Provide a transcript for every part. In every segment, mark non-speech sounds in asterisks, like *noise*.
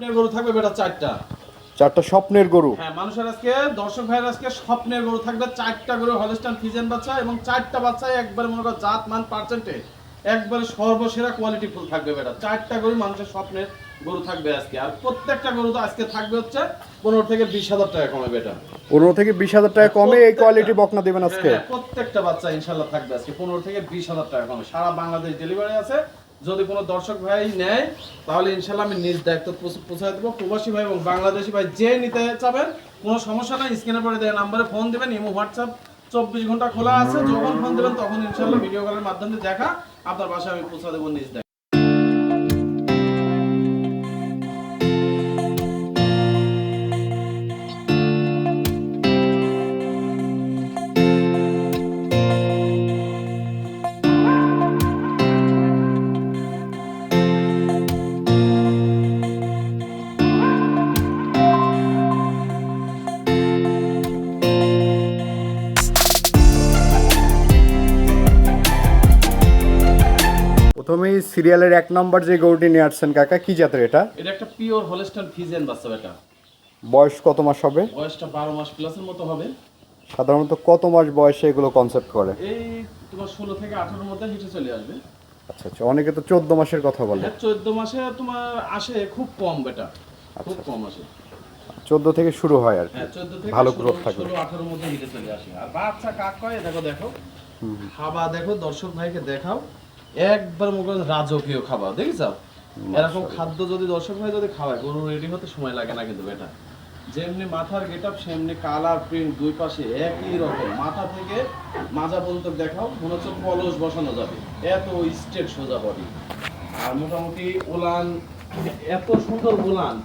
স্বপ্নের গরু থাকবে বেটা চারটা। চারটা স্বপ্নের গরু। হ্যাঁ মানুষের আজকে দর্শক ভাইয়ের আজকে স্বপ্নের গরু থাকবে চারটা গরু হলস্টান ফিজেন বাচ্চা এবং চারটা বাচ্চায় একবারে মনে করো জাত মান পার্সেন্টে একবারে সর্বসেরা কোয়ালিটি ফুল থাকবে বেটা। চারটা গরু মানুষের স্বপ্নের গরু থাকবে আজকে। আর প্রত্যেকটা গরু তো আজকে থাকবে হচ্ছে পনেরো থেকে বিশ হাজার টাকা কমে বেটা। পনেরো থেকে বিশ হাজার টাকা কমে এই কোয়ালিটি বকনা দেবেন আজকে। হ্যাঁ, প্রত্যেকটা বাচ্চা ইনশাল্লাহ থাকবে আজকে পনেরো থেকে বিশ হাজার টাকা কমে। সারা বাংলাদেশ ডেলিভারি আছে। যদি কোনো দর্শক ভাই নেয়, তাহলে ইনশাল্লাহ আমি নিজ দায়িত্ব পৌঁছ- পৌঁছায় দেবো। প্রবাসী ভাই এবং বাংলাদেশি ভাই যে নিতে চাবেন, কোনো সমস্যা নাই, স্ক্রিনে পরে দেওয়া নাম্বারে ফোন দেবেন, ইমো, হোয়াটসঅ্যাপ, চব্বিশ ঘণ্টা খোলা আছে, যখন ফোন দেবেন, তখন ইনশাল্লাহ ভিডিও কলের মাধ্যমে দেখা, আপনার বাসায় আমি পৌঁছা দেবো নিজ দায়িত্ব। প্রথমেই সিরিয়ালের এক নম্বর যে গরুটি নিয়ে আসছেন কাকা কি জাতের এটা? এটা একটা পিওর হলস্টান ফিজেন বাচ্চা বেটা। বয়স কত মাস হবে? বয়সটা বারো মাস প্লাসের মতো হবে। সাধারণত কত মাস বয়সে এগুলো কনসেপ্ট করে? এই তোমার ষোলো থেকে আঠারোর মধ্যে হিটে চলে আসবে। আচ্ছা আচ্ছা অনেকে তো চোদ্দ মাসের কথা বলে। হ্যাঁ চোদ্দ মাসে তোমার আসে খুব কম বেটা খুব কম আসে। চোদ্দ থেকে শুরু হয় আর কি। হ্যাঁ থেকে ভালো থাকবে। ষোলো আঠারোর মধ্যে হিটে চলে আসে। আর বাচ্চা কাক কয় দেখো দেখো। খাবা দেখো দর্শক ভাইকে দেখাও। একবার মুখে রাজকীয় খাবার দেখেছাও এরকম খাদ্য যদি দর্শক ভাই যদি খাওয়ায় গরু রেডি হতে সময় লাগে না কিন্তু বেটা। যেমনি মাথার গেট আপ সেমনি কালার প্রিন্ট দুই পাশে একই রকম। মাথা থেকে মাজা পর্যন্ত দেখাও মনে হচ্ছে কলস বসানো যাবে। এত স্ট্রেট সোজা বডি আর মোটামুটি ওলান এত সুন্দর ওলান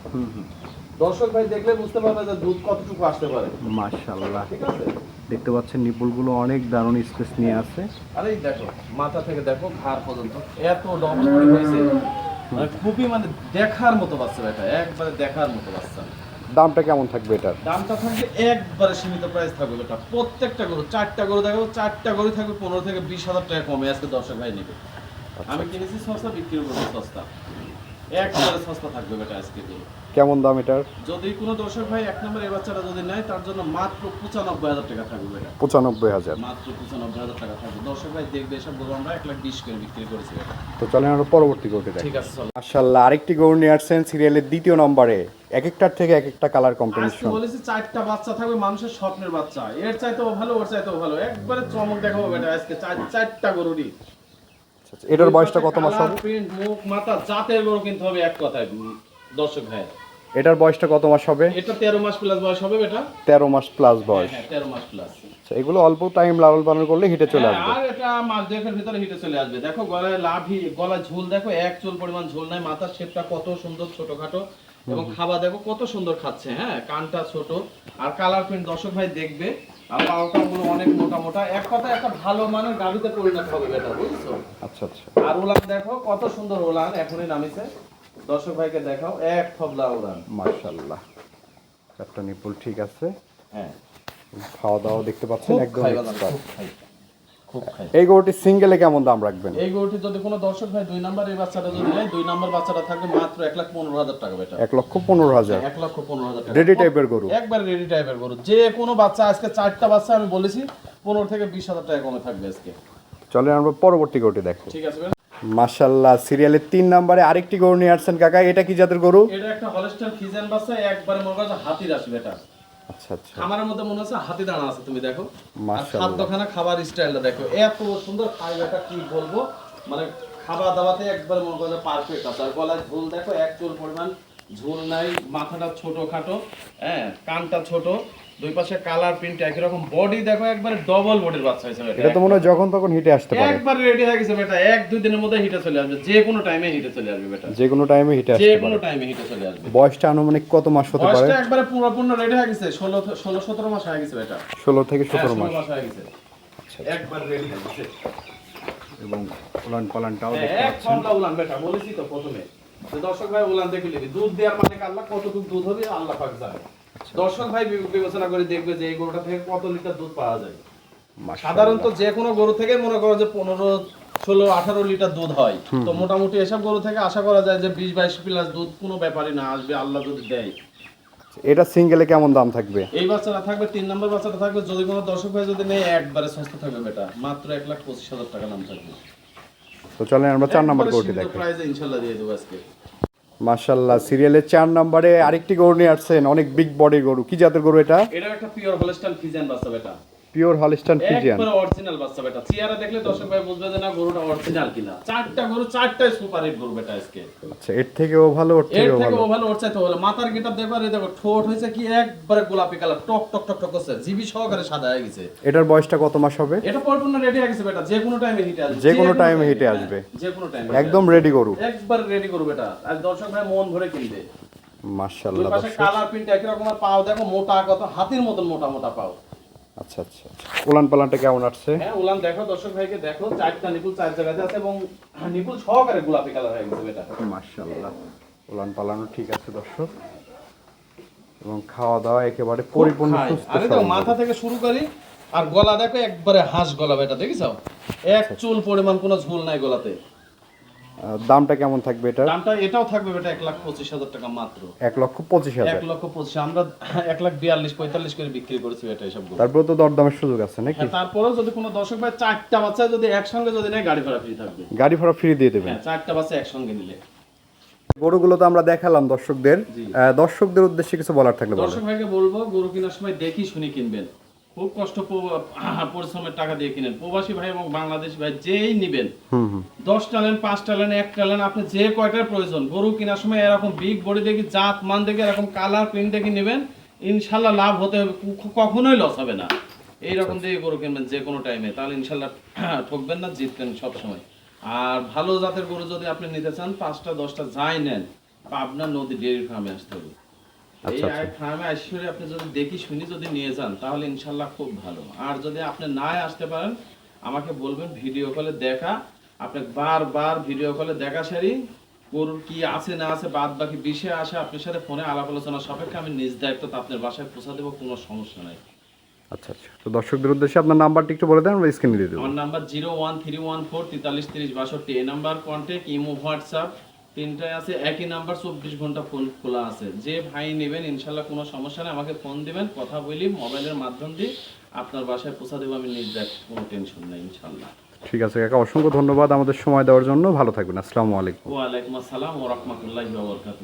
দর্শক ভাই দেখলে বুঝতে পারবে যে দুধ কতটুকু আসতে পারে। মাশাল্লাহ ঠিক আছে? দেখতে পাচ্ছেন নিপুলগুলো অনেক দারুণ স্পেস নিয়ে আছে। আরে দেখো মাথা থেকে দেখো ঘাড় পর্যন্ত এত ডবল বডি হয়েছে। মানে খুবই মানে দেখার মতো বাচ্চা এটা একবারে দেখার মতো বাচ্চা। দামটা কেমন থাকবে এটার? দামটা থাকবে একবারে সীমিত প্রাইস থাকবে এটা প্রত্যেকটা গরু চারটা গরু দেখো চারটা গরু থাকবে পনেরো থেকে বিশ হাজার টাকা কমে আজকে দর্শক ভাই নেবে। আমি কিনেছি সস্তা বিক্রি করব সস্তা। কেমন দাম এটার? যদি কোনো দর্শক ভাই এক নম্বর এই বাচ্চাটা যদি নেয় তার জন্য মাত্র পঁচানব্বই হাজার টাকা থাকবে পঁচানব্বই হাজার। মাত্র পঁচানব্বই হাজার টাকা থাকবে। দর্শক ভাই দেখবে এসব গরু আমরা এক লাখ বিশ করে বিক্রি করেছি তো চলেন আমরা পরবর্তী গরুটি ঠিক আছে চলো আরেকটি গরু নিয়ে আসছেন সিরিয়ালের দ্বিতীয় নম্বরে। এক একটার থেকে এক একটা কালার কম্বিনেশন বলেছি চারটা বাচ্চা থাকবে মানুষের স্বপ্নের বাচ্চা। এর চাইতেও ভালো ওর চাইতেও ভালো। একবারে চমক দেখাবো বেটা আজকে। চার- চারটা গরুরই এটার বয়সটা কত মাস হবে? প্রিন্ট মুখ মাথা জাতের গরু কিন্তু হবে এক কথায় দর্শক ভাই এটার বয়সটা কত মাস হবে? এটা তেরো মাস প্লাস বয়স হবে বেটা। তেরো মাস প্লাস বয়স। হ্যাঁ তেরো মাস প্লাস আচ্ছা, এগুলো অল্প টাইম লালন পালন করলে হিটে চলে আসবে। আর এটা মাস দেড়েকের ভিতরে হিটে চলে আসবে। দেখো গলায় লাভি গলায় ঝুল দেখো এক চুল পরিমাণ ঝুল নাই মাথার শেপটা কত সুন্দর ছোটখাটো। এবং খাবার দেখো কত সুন্দর খাচ্ছে হ্যাঁ কানটা ছোট। আর কালার প্রিন্ট দর্শক ভাই দেখবে আর পাউটা অনেক মোটা মোটা। এক কথা একটা ভালো মানের গাড়িতে পরিণত হবে বেটা বুঝছ? আচ্ছা আচ্ছা। আর দেখো কত সুন্দর ওলান এখনই নামিছে। দর্শক ভাইকে দেখাও এক থবলা নিপুল ঠিক আছে। হ্যাঁ। খাওয়া দাওয়া দেখতে পাচ্ছেন একদম এই গরুটি সিঙ্গেলে কেমন দাম রাখবেন? এই গরুটি যদি কোনো দর্শক ভাই দুই নাম্বার এই বাচ্চাটা যদি নেয় দুই নাম্বার বাচ্চাটা থাকবে মাত্র এক লাখ পনেরো হাজার টাকা বেটা। এক লক্ষ পনেরো হাজার। এক লক্ষ পনেরো হাজার রেডি টাইপের গরু। একবার রেডি টাইপের গরু। যে কোনো বাচ্চা আজকে চারটা বাচ্চা আমি বলেছি পনেরো থেকে বিশ হাজার টাকা কমে থাকবে আজকে। চলেন আমরা পরবর্তী গরুটি দেখো। ঠিক আছে ভাই? মাশাল্লাহ সিরিয়ালের তিন নম্বরে আরেকটি গরু নিয়ে আসছেন কাকা। এটা কি জাতের গরু? এটা একটা হলস্টার ফিজেন বাচ্চা একবারে মনে করছে হাতির আসবে এটা আচ্ছা আচ্ছা। খামারের মধ্যে মনে হচ্ছে হাতি দানা আছে তুমি দেখো। খাদ্যখানা খাবার স্টাইলটা দেখো। এত সুন্দর খাইবাটা কি বলব? মানে খাওয়া দাওয়াতে একবার মনে করছে পারফেক্ট আছে আর গলায় ঝোল দেখো এক চুল পরিমাণ ঝোল নাই মাথাটা ছোট খাটো হ্যাঁ কানটা ছোট দুই পাশে কালার প্রিন্ট একই রকম। বডি দেখো একবারে ডবল বডির বাচ্চা হয়েছে এটা তো মনে হয় যখন তখন হিটে আসতে পারে। একবার রেডি হয়ে গেছে বেটা। এক দুই দিনের মধ্যে হিটে চলে আসবে। যে কোনো টাইমে হিটে চলে আসবে বেটা। যে কোনো টাইমে হিটে আসবে যে কোনো টাইমে হিটে চলে আসবে। বয়সটা আনুমানিক কত মাস হতে পারে? বয়সটা একবারে পুরোপূর্ণ রেডি হয়ে গেছে। ষোলো ষোলো সতেরো মাস হয়ে গেছে বেটা। ষোলো থেকে হ্যাঁ, সতেরো ষোলো মাস। মাস হয়ে গেছে। একবার রেডি হয়ে গেছে। এবং উলান পালানটাও হ্যাঁ, দেখতে এক পাচ্ছেন। ফর্মটা উলান বেটা বলেছি তো প্রথমে। দর্শক ভাই দেখে নিবি। দুধ দেওয়ার মানে আল্লাহ কতটুকু দুধ হবে আল্লাহ পাক জানে। দর্শক ভাই বিবেচনা করে দেখবে যে এই গরুটা থেকে কত লিটার দুধ পাওয়া যায়। সাধারণত যে কোনো গরু থেকে মনে করো যে পনেরো ষোলো আঠারো লিটার দুধ হয়। তো মোটামুটি এসব গরু থেকে আশা করা যায় যে বিশ বাইশ প্লাস দুধ কোনো ব্যাপারই না আসবে আল্লাহ যদি দেয়। এটা সিঙ্গেলে কেমন দাম থাকবে? এই বাচ্চাটা থাকবে তিন নম্বর বাচ্চাটা থাকবে যদি কোনো দর্শক ভাই যদি নেই একবারে সস্তা থাকবে বেটা। মাত্র এক লাখ পঁচিশ হাজার টাকা নাম থাকবে। তো চলেন আমরা চার নম্বর গরুটি দেখি। প্রাইজে ইনশাল্লাহ দিয়ে দেবো আজকে। মার্শাল্লাহ সিরিয়ালের চার নম্বরে আরেকটি গরু নিয়ে আসছেন, অনেক বিগ বডি গরু। কি জাতের গরু এটা? এটা একটা পিওর হলস্টাইন ফিজিয়ান বাচ্চা বেটা। Pure Holstein Friesian. একবারে অরিজিনাল বাচ্চা বেটা। চেহারা দেখলে দর্শক ভাই বুঝবে যে না গরুটা অরিজিনাল কিনা। চারটা গরু চারটাই সুপার হিট গরু বেটা আজকে। আচ্ছা এর থেকেও ভালো ওর থেকে ভালো এর থেকে ও ভালো ওর চাইতে ভালো মাথার গেটআপ দেখো আর এই দেখো ঠোঁট হয়েছে কি একবারে গোলাপি কালার। টক টক টক টক করছে। জিবি সহকারে সাদা হয়ে গেছে। এটার বয়সটা কত মাস হবে? এটা পরিপূর্ণ রেডি হয়ে গেছে বেটা। যে কোনো টাইমে হিটে আসবে। যে কোনো এ হিটে হ্যাঁ, আসবে। যে কোনো টাইমে একদম রেডি গরু। একবার রেডি করবে বেটা। আর দর্শক ভাই মন ভরে কিনবে। দর্শক। কালার প্রিন্ট একই রকম পাও। দেখো মোটা কত হাতির মতন মোটা মোটা পাও। আচ্ছা আচ্ছা। আচ্ছা উলান পালানটা কেমন আসছে? হ্যাঁ উলান দেখো দর্শক ভাইকে দেখো চারটা নিপুল চার জায়গাতে আছে এবং নিপুল সহকারে গোলাপি কালার হয়ে গেছে এটা মার্শাল্লাহ উলান পালানো ঠিক আছে দর্শক। এবং খাওয়া দাওয়া একেবারে পরিপূর্ণ সুস্থ আরে সবল। মাথা থেকে শুরু করি আর গলা দেখো একবারে হাঁস গলা বেটা দেখিছো? এক চুল পরিমাণ কোনো ঝুল নাই গলাতে। দামটা কেমন থাকবে এটা দামটা এটাও থাকবে বেটা এক লাখ পঁচিশ হাজার টাকা মাত্র। এক লক্ষ পঁচিশ হাজার। এক লক্ষ পঁচিশ আমরা এক লাখ বিয়াল্লিশ পঁয়তাল্লিশ করে বিক্রি করেছি এটা এসব। তারপরে তো দরদামের সুযোগ আছে নাকি? হ্যাঁ তারপরেও যদি কোনো দর্শক ভাই চারটা বাচ্চা যদি একসঙ্গে যদি নেয় গাড়ি ভাড়া ফ্রি থাকবে। গাড়ি ভাড়া ফ্রি দিয়ে দেবেন। হ্যাঁ চারটা বাচ্চা একসঙ্গে নিলে। গরুগুলো তো আমরা দেখালাম দর্শকদের। দর্শকদের উদ্দেশ্যে কিছু বলার থাকলে দর্শক ভাইকে বলব গরু কেনার সময় দেখি শুনি কিনবেন। খুব কষ্ট পরিশ্রমের টাকা দিয়ে কিনেন। প্রবাসী ভাই এবং বাংলাদেশি ভাই যেই নিবেন দশ টালেন পাঁচ টালেন এক টালেন আপনি যে কয়টার প্রয়োজন গরু কেনার সময় এরকম বিগ বডি দেখি জাত মান দেখে এরকম কালার প্রিন্ট দেখে নেবেন ইনশাল্লাহ লাভ হতে হবে কখনোই লস হবে না। এইরকম দিয়ে গরু কিনবেন যে কোনো টাইমে তাহলে ইনশাল্লাহ *clears throat* ঠকবেন না জিতবেন সব সময় আর ভালো জাতের গরু যদি আপনি নিতে চান পাঁচটা দশটা যাই নেন পাবনা নদী ডেয়ারি ফার্মে আসতে হবে। আচ্ছা, আচ্ছা। ফার্মে আসলে আপনি যদি দেখি শুনি যদি নিয়ে যান তাহলে ইনশাল্লাহ খুব ভালো। আর যদি আপনি না আসতে পারেন আমাকে বলবেন ভিডিও কলে দেখা। আপনি বারবার ভিডিও কলে দেখা সারি। গরুর কি আছে না আছে বাদ বাকি বিষয় আসে আপনার সাথে ফোনে আলাপ আলোচনা সাপেক্ষে আমি নিজ দায়িত্ব আপনার বাসায় পৌঁছা দেবো কোনো সমস্যা নাই। আচ্ছা আচ্ছা। তো দর্শকদের উদ্দেশ্যে আপনার নাম্বারটি একটু বলে দেন আমরা স্ক্রিনে দিয়ে দেবো। আমার number zero one three one four তেতাল্লিশ তিরিশ বাষট্টি এই নাম্বার কন্ট্যাক্ট ইমো হোয়াটসঅ্যাপ। তিনটায় আছে একই নাম্বার চব্বিশ ঘণ্টা ফোন খোলা আছে। যে ভাই নেবেন ইনশাল্লাহ কোনো সমস্যা নেই আমাকে ফোন দিবেন কথা বলি মোবাইলের মাধ্যম দিয়ে আপনার বাসায় পৌঁছা দেবো আমি নির্দেশ কোনো টেনশন নেই ইনশাল্লাহ। ঠিক আছে কাকা অসংখ্য ধন্যবাদ আমাদের সময় দেওয়ার জন্য ভালো থাকবেন আসসালামু আলাইকুম। ওয়ালাইকুম আসসালাম ওরহমতুল্লাহ বাবরকাত